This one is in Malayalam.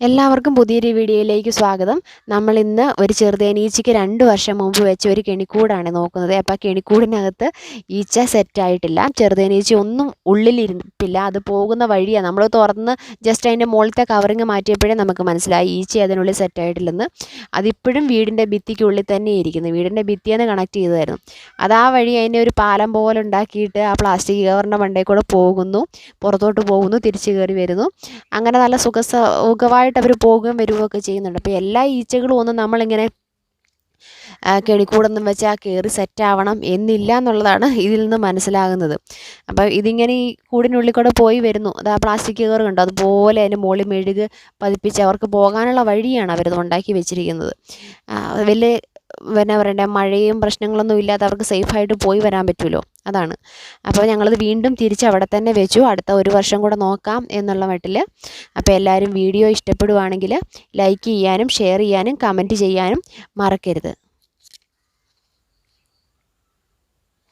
എല്ലാവർക്കും പുതിയൊരു വീഡിയോയിലേക്ക് സ്വാഗതം. നമ്മൾ ഇന്ന് ഒരു ചെറുതേനീച്ചയ്ക്ക് രണ്ട് വർഷം മുമ്പ് വെച്ച ഒരു കെണിക്കൂടാണ് നോക്കുന്നത്. അപ്പോൾ കെണിക്കൂടിനകത്ത് ഈച്ച സെറ്റായിട്ടില്ല ചെറുതേനീച്ച ഒന്നും ഉള്ളിലിരിപ്പില്ല. അത് പോകുന്ന വഴിയാണ് നമ്മൾ തുറന്ന് ജസ്റ്റ് അതിന്റെ മുകളിലത്തെ കവറിങ് മാറ്റിയപ്പോഴേ നമുക്ക് മനസ്സിലായി. ഈച്ച അതിനുള്ളിൽ സെറ്റായിട്ടില്ലെന്ന് അതിപ്പോഴും വീടിന്റെ ഭിത്തിക്കുള്ളിൽ തന്നെ ഇരിക്കുന്നു. വീടിന്റെ ഭിത്തിയെന്ന് കണക്ട് ചെയ്തതായിരുന്നു. അത് ആ വഴി അതിനെ ഒരു പാലം പോലെ ഉണ്ടാക്കിയിട്ട് ആ പ്ലാസ്റ്റിക് കവറിന്റെ മണ്ടയിൽ കൂടെ പോകുന്നു. പുറത്തോട്ട് പോകുന്നു. തിരിച്ചു കയറി വരുന്നു. അങ്ങനെ നല്ല സുഖ സുഖമായിട്ട് അവർ പോകുകയും വരികയൊക്കെ ചെയ്യുന്നുണ്ട്. അപ്പോൾ എല്ലാ ഈച്ചകളും ഒന്നും നമ്മളിങ്ങനെ കെണിക്കൂടെന്നും വെച്ചാൽ കയറി സെറ്റാവണം എന്നില്ല എന്നുള്ളതാണ് ഇതിൽ നിന്ന് മനസ്സിലാകുന്നത്. അപ്പോൾ ഇതിങ്ങനെ ഈ കൂടിനുള്ളിൽ കൂടെ പോയി വരുന്നു. അത് ആ പ്ലാസ്റ്റിക് കയറ് കണ്ടോ? അതുപോലെ അതിന്റെ മുകളിൽ മെഴുക് പതിപ്പിച്ച് അവർക്ക് പോകാനുള്ള വഴിയാണ് അവരത് ഉണ്ടാക്കി വെച്ചിരിക്കുന്നത്. വലിയ പിന്നെ പറയണ്ടേ മഴയും പ്രശ്നങ്ങളൊന്നും ഇല്ലാതെ അവർക്ക് സേഫായിട്ട് പോയി വരാൻ പറ്റുമല്ലോ. അതാണ്. അപ്പോൾ ഞങ്ങളത് വീണ്ടും തിരിച്ച് അവിടെ തന്നെ വെച്ചു. അടുത്ത ഒരു വർഷം കൂടെ നോക്കാം എന്നുള്ള മട്ടിൽ അപ്പോൾ എല്ലാവരും വീഡിയോ ഇഷ്ടപ്പെടുവാണെങ്കിൽ ലൈക്ക് ചെയ്യാനും ഷെയർ ചെയ്യാനും കമന്റ് ചെയ്യാനും മറക്കരുത്.